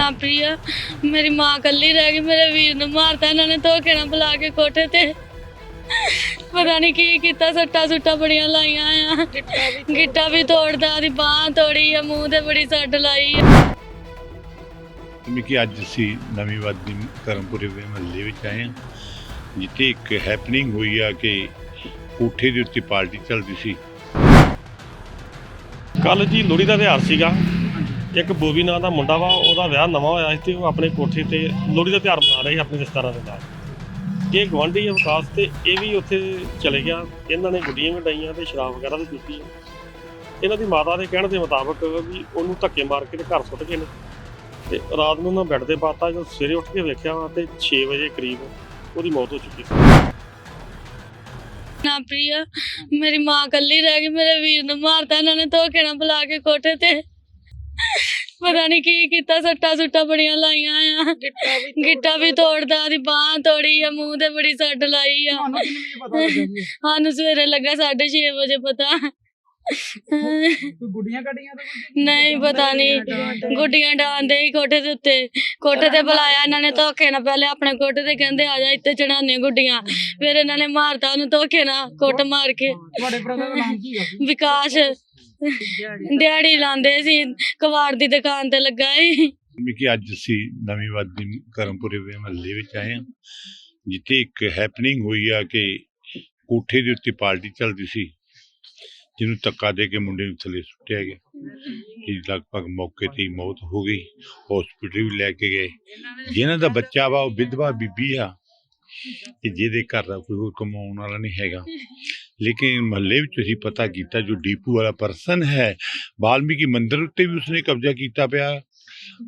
ਨਾ ਪ੍ਰਿਆ ਮੇਰੀ ਮਾਂ ਕੱਲੀ ਰਹਿ ਗਈ ਮੇਰੇ ਵੀਰ ਨੂੰ ਮਾਰਤਾ ਇਹਨਾਂ ਨੇ ਧੋਖੇ ਨਾਲ ਬੁਲਾ ਕੇ ਕੋਠੇ ਤੇ। ਪਤਾ ਨਹੀਂ ਕੀ ਕੀਤਾ ਸੱਟਾਂ ਸੁੱਟਾਂ ਬੜੀਆਂ ਲਾਈਆਂ ਆ। ਗਿੱਟਾ ਵੀ ਤੋੜਦਾ। ਦੀ ਬਾਹ ਤੋੜੀ ਆ ਮੂੰਹ ਤੇ ਬੜੀ ਸੱਟ ਲਾਈ ਆ। ਕਿ ਅੱਜ ਅਸੀਂ ਨਵੀਂ ਵਾਦੀ ਕਰਮਪੁਰੇ ਦੇ ਮਹੱਲੇ ਵਿੱਚ ਆਏ ਹਾਂ ਜਿੱਥੇ ਇੱਕ ਹੈਪਨਿੰਗ ਹੋਈ ਆ ਕਿ ਕੋਠੇ ਦੇ ਉੱਤੇ ਪਾਰਟੀ ਚੱਲਦੀ ਸੀ। ਕੱਲ ਜੀ ਲੋਹੜੀ ਦਾ ਤਿਉਹਾਰ ਸੀਗਾ। ਇੱਕ ਬੋਬੀ ਨਾਂ ਦਾ ਮੁੰਡਾ ਵਾ, ਉਹਦਾ ਵਿਆਹ ਨਵਾਂ ਹੋਇਆ ਸੀ ਤੇ ਉਹ ਆਪਣੇ ਕੋਠੇ ਤੇ ਲੋਹੜੀ ਦਾ ਤਿਉਹਾਰ ਮਨਾ ਰਹੇ ਸੀ ਆਪਣੇ ਰਿਸ਼ਤੇਦਾਰਾਂ ਦੇ ਨਾਲ। ਇਹ ਗਵਾਂਢੀ ਆ ਵਿਕਾਸ ਤੇ ਇਹ ਵੀ ਉੱਥੇ ਚਲੇ ਗਿਆ। ਇਹਨਾਂ ਨੇ ਗੁੱਡੀਆਂ ਵੀ ਡਾਈਆਂ ਤੇ ਸ਼ਰਾਬ ਵਗੈਰਾ ਵੀ ਪੀਤੀ। ਇਹਨਾਂ ਦੀ ਮਾਤਾ ਦੇ ਕਹਿਣ ਦੇ ਮੁਤਾਬਕ ਵੀ ਉਹਨੂੰ ਧੱਕੇ ਮਾਰ ਕੇ ਤੇ ਘਰ ਸੁੱਟ ਗਏ ਨੇ। ਤੇ ਰਾਤ ਨੂੰ ਉਹਨਾਂ ਬੈੱਡ ਤੇ ਪਾਤਾ, ਜਦੋਂ ਸਵੇਰੇ ਉੱਠ ਕੇ ਵੇਖਿਆ ਵਾ ਤੇ 6 ਵਜੇ ਕਰੀਬ ਉਹਦੀ ਮੌਤ ਹੋ ਚੁੱਕੀ ਸੀ। ਨਾ ਪ੍ਰਿਆ, ਮੇਰੀ ਮਾਂ ਇਕੱਲੀ ਰਹਿ ਗਈ, ਮੇਰੇ ਵੀਰ ਨੂੰ ਮਾਰਤਾ, ਇਹਨਾਂ ਨੇ ਧੋਖੇ ਨਾਲ ਬੁਲਾ ਕੇ ਕੋਠੇ ਤੇ। ਪਤਾ ਨਹੀਂ ਕੀ ਕੀਤਾ ਸੱਟਾਂ ਸੁੱਟਾਂ ਬੜੀਆਂ ਲਾਈਆਂ ਆ। ਗਿੱਟਾ ਵੀ ਤੋੜਦਾ ਦੀ ਬਾਹ ਤੋੜੀ ਆ ਮੂੰਹ ਤੇ ਬੜੀ ਸੱਟ ਲਾਈ ਆ। ਤੁਹਾਨੂੰ ਕਿੰਨੇ ਵਜੇ ਪਤਾ ਲੱਗਾ ਜੀ? ਸਾਨੂੰ ਸਵੇਰੇ ਲੱਗਾ 6:30 ਵਜੇ ਪਤਾ। ਗੁੱਡੀਆਂ ਕੱਢੀਆਂ ਤਾਂ ਕੁਝ ਨਹੀਂ? ਪਤਾ ਨਹੀਂ ਗੁੱਡੀਆਂ ਡਾਂਦੇ ਹੀ ਕੋਠੇ ਦੇ ਉੱਤੇ। ਕੋਠੇ ਤੇ ਬੁਲਾਇਆ ਇਹਨਾਂ ਨੇ ਧੋਖੇ ਨਾਲ। ਪਹਿਲੇ ਆਪਣੇ ਕੋਠੇ ਤੇ ਕਹਿੰਦੇ ਆ ਜਾ ਇੱਥੇ ਚੜਾਨੇ ਗੁੱਡੀਆਂ। ਫਿਰ ਇਹਨਾਂ ਨੇ ਮਾਰਤਾ ਉਹਨੂੰ ਧੋਖੇ ਨਾਲ ਕੁੱਟ ਮਾਰ ਕੇ। ਤੁਹਾਡੇ ਬ੍ਰਦਰ ਦਾ ਨਾਮ ਕੀ ਹੈ ਵਿਕਾਸ। ਦਿਹਾੜੀ ਲਾਉਂਦੇ ਸੀ ਕਵਾੜ ਦੀ। ਦੁਕਾਨ ਤੇ ਲੱਗਾ ਸੀ। ਜਿਵੇਂ ਕਿ ਅੱਜ ਅਸੀਂ ਨਵੀਂ ਵਾਦੀ ਕਰਮਪੁਰੇ ਦੇ ਮਹੱਲੇ ਵਿੱਚ ਆਏ ਹਾਂ ਜਿੱਥੇ ਇੱਕ ਹੈਪਨਿੰਗ ਹੋਈ ਆ ਕਿ ਕੋਠੇ ਦੇ ਉੱਤੇ ਪਾਰਟੀ ਚੱਲਦੀ ਸੀ ਜਿਹਨੂੰ ਧੱਕਾ ਦੇ ਕੇ ਮੁੰਡੇ ਨੂੰ ਥੱਲੇ ਸੁੱਟਿਆ ਗਿਆ। ਇਹ ਲਗਭਗ ਮੌਕੇ ਤੇ ਹੀ ਮੌਤ ਹੋ ਗਈ। ਹਸਪੀਟਲ ਵੀ ਲੈ ਕੇ ਗਏ। ਜਿਨ੍ਹਾਂ ਦਾ ਬੱਚਾ ਵਾ ਉਹ ਵਿਧਵਾ ਬੀਬੀ ਆ। ਤੇ ਜਿਹਦੇ ਘਰ ਦਾ ਕੋਈ ਹੋਰ ਕਮਾਉਣ ਵਾਲਾ ਨਹੀਂ ਹੈਗਾ। ਲੇਕਿਨ ਮਹੱਲੇ ਵਿੱਚ ਅਸੀਂ ਪਤਾ ਕੀਤਾ ਜੋ ਡੀਪੂ ਵਾਲਾ ਪਰਸਨ ਹੈ, ਵਾਲਮੀਕੀ ਮੰਦਿਰ ਉੱਤੇ ਵੀ ਉਸਨੇ ਕਬਜ਼ਾ ਕੀਤਾ ਪਿਆ।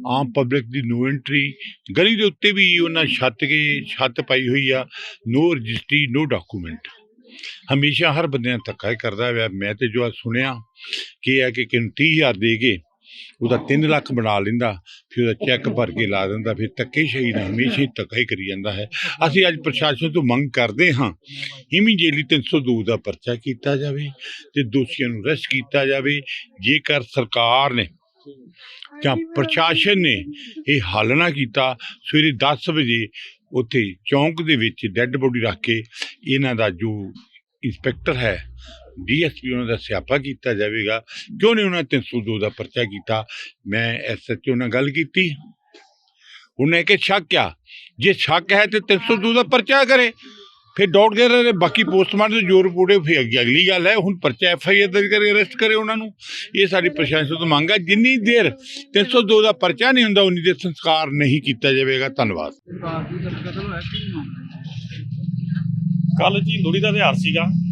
ਆਮ ਪਬਲਿਕ ਦੀ ਨੋ ਐਂਟਰੀ, ਗਲੀ ਦੇ ਉੱਤੇ ਵੀ ਉਹਨਾਂ ਛੱਤ ਕੇ, ਛੱਤ ਪਾਈ ਹੋਈ ਆ, ਨੋ ਰਜਿਸਟਰੀ, ਨੋ ਡਾਕੂਮੈਂਟ। ਹਮੇਸ਼ਾ ਹਰ ਬੰਦੇ ਨਾਲ ਧੱਕਾ ਹੀ ਕਰਦਾ ਹੋਇਆ ਮੈਂ ਤੇ ਜੋ ਅੱਜ ਸੁਣਿਆ ਕਿ ਇਹ ਹੈ ਕਿ ਕਿਨ 30000 ਦੇ ਕੇ ਉਹਦਾ 3 ਲੱਖ ਬਣਾ ਲੈਂਦਾ ਫਿਰ ਉਹਦਾ ਚੈੱਕ ਭਰ ਕੇ ਲਾ ਦਿੰਦਾ ਫਿਰ ਧੱਕੇ ਸ਼ਹੀਦ ਹਮੇਸ਼ਾ ਹੀ ਧੱਕਾ ਹੀ ਕਰੀ ਜਾਂਦਾ ਹੈ। ਅਸੀਂ ਅੱਜ ਪ੍ਰਸ਼ਾਸਨ ਤੋਂ ਮੰਗ ਕਰਦੇ ਹਾਂ ਇਮੀਡੀਏਟਲੀ 302 ਦਾ ਪਰਚਾ ਕੀਤਾ ਜਾਵੇ ਤੇ ਦੋਸ਼ੀਆਂ ਨੂੰ ਅਰੈਸਟ ਕੀਤਾ ਜਾਵੇ ਜੇਕਰ ਸਰਕਾਰ ਨੇ ਜਾਂ ਪ੍ਰਸ਼ਾਸਨ ਨੇ ਇਹ ਹੱਲ ਨਾ ਕੀਤਾ ਸਵੇਰੇ 10 ਵਜੇ ਉੱਥੇ ਚੌਂਕ ਦੇ ਵਿੱਚ ਡੈੱਡ ਬੋਡੀ ਰੱਖ ਕੇ ਇਹਨਾਂ ਦਾ ਜੋ ਇੰਸਪੈਕਟਰ ਹੈ ਡੀਐਸਪੀ ਉਹਨਾਂ ਦਾ ਸਿਆਪਾ ਕੀਤਾ ਜਾਵੇਗਾ। ਕਿਉਂ ਨਹੀਂ ਉਹਨਾਂ 302 ਦਾ ਪਰਚਾ ਕੀਤਾ? ਮੈਂ ਐਸਐਚਓ ਨਾਲ ਗੱਲ ਕੀਤੀ। ਉਹਨੇ ਕਿ ਸ਼ੱਕ ਆ। ਜੇ ਸ਼ੱਕ ਹੈ ਤੇ 302 ਦਾ ਪਰਚਾ ਕਰੇ। ਫਿਰ ਡਾਊਟ ਕਰ ਰਹੇ ਬਾਕੀ ਪੋਸਟਮਾਰਟਮ ਦੇ ਜੋ ਰਿਪੋਰਟ ਹੈ ਫਿਰ ਅੱਗੇ ਅਗਲੀ ਗੱਲ ਹੈ। ਹੁਣ ਪਰਚਾ ਐਫ ਆਈ ਆਰ ਦਰਜ ਕਰਕੇ ਅਰੈਸਟ ਕਰੇ ਉਹਨਾਂ ਨੂੰ। ਇਹ ਸਾਡੀ ਪ੍ਰਸ਼ਾਸਨ ਤੋਂ ਮੰਗ ਹੈ ਜਿੰਨੀ ਦੇਰ 302 ਦਾ ਪਰਚਾ ਨਹੀਂ ਹੁੰਦਾ ਉਨੀ ਦੇਰ ਸੰਸਕਾਰ ਨਹੀਂ ਕੀਤਾ ਜਾਵੇਗਾ। ਧੰਨਵਾਦ। ਕੱਲ ਜੀ ਲੋਹੜੀ ਦਾ ਤਿਉਹਾਰ ਸੀਗਾ।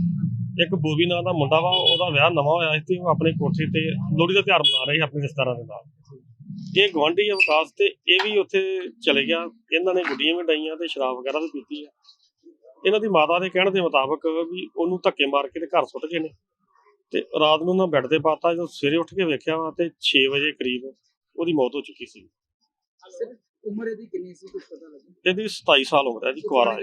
ਇੱਕ ਬੋਬੀ ਨਾਂ ਦਾ ਮੁੰਡਾ ਵਾ ਉਹਦਾ ਵਿਆਹ ਨਵਾਂ ਹੋਇਆ ਸੀ ਤੇ ਉਹ ਆਪਣੇ ਕੋਠੇ ਤੇ ਲੋਹੜੀ ਦਾ ਤਿਉਹਾਰ ਮਨਾ ਰਹੇ ਆਪਣੇ ਰਿਸ਼ਤੇਦਾਰਾਂ ਦੇ ਨਾਲ। ਇਹ ਗਵਾਂਢੀ ਆ ਵਿਕਾਸ ਤੇ ਇਹ ਵੀ ਉੱਥੇ ਚਲੇ ਗਿਆ। ਇਹਨਾਂ ਨੇ ਗੁੱਡੀਆਂ ਵੀ ਡਾਈਆਂ ਤੇ ਸ਼ਰਾਬ ਵਗੈਰਾ ਵੀ ਪੀਤੀ ਹੈ ਇਹਨਾਂ ਦੀ ਮਾਤਾ ਦੇ ਕਹਿਣ ਦੇ ਮੁਤਾਬਕ ਵੀ ਉਹਨੂੰ ਧੱਕੇ ਮਾਰ ਕੇ ਤੇ ਘਰ ਸੁੱਟ ਗਏ ਨੇ। ਤੇ ਰਾਤ ਨੂੰ ਉਹਨਾਂ ਬੈੱਡ ਤੇ ਪਾਤਾ ਜਦੋਂ ਸਵੇਰੇ ਉੱਠ ਕੇ ਵੇਖਿਆ ਵਾ ਤੇ 6 ਵਜੇ ਕਰੀਬ ਉਹਦੀ ਮੌਤ ਹੋ ਚੁੱਕੀ ਸੀ। ਉਮਰ ਇਹਦੀ ਕਿੰਨੀ ਸੀ ਕੁਝ ਪਤਾ ਲੱਗਾ ਇਹਦੀ 27 ਸਾਲ ਉਮਰ ਹੈ ਜੀ ਕੁਆਰਾ ਹੈ।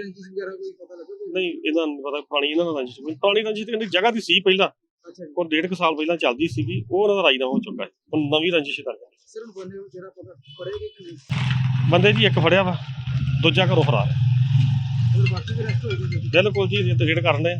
ਨਹੀਂ ਇਹਨਾਂ ਨੂੰ ਪਤਾ ਪੁਰਾਣੀ ਇਹਨਾਂ ਦਾ ਰੰਜਿਸ਼ ਪੁਰਾਣੀ ਰੰਜਿਸ਼ ਤੇ ਕਹਿੰਦੀ ਜਗ੍ਹਾ ਦੀ ਸੀ ਪਹਿਲਾਂ। ਅੱਛਾ ਜੀ। ਡੇਢ ਕੁ ਸਾਲ ਪਹਿਲਾਂ ਚੱਲਦੀ ਸੀਗੀ ਉਹ ਉਹਨਾਂ ਦਾ ਰਾਜੀਨਾਮਾ ਹੋ ਚੁੱਕਾ ਹੈ। ਹੁਣ ਨਵੀਂ ਰੰਜਿਸ਼ ਕਰ ਸਰ ਹੁਣ ਬੰਦੇ ਨੂੰ ਜਿਹੜਾ ਪਤਾ ਪੜੇਗੀ ਕਿ ਨਹੀਂ? ਬੰਦੇ ਜੀ ਇੱਕ ਫੜਿਆ ਵਾ ਦੂਜਾ ਘਰੋਂ ਫਰਾਰ ਹੈ। ਹੋਰ ਬਾਕੀ ਵੀ ਰੈਸਟ ਬਿਲਕੁਲ ਜੀ ਰੇਡ ਕਰਨ ਦੇ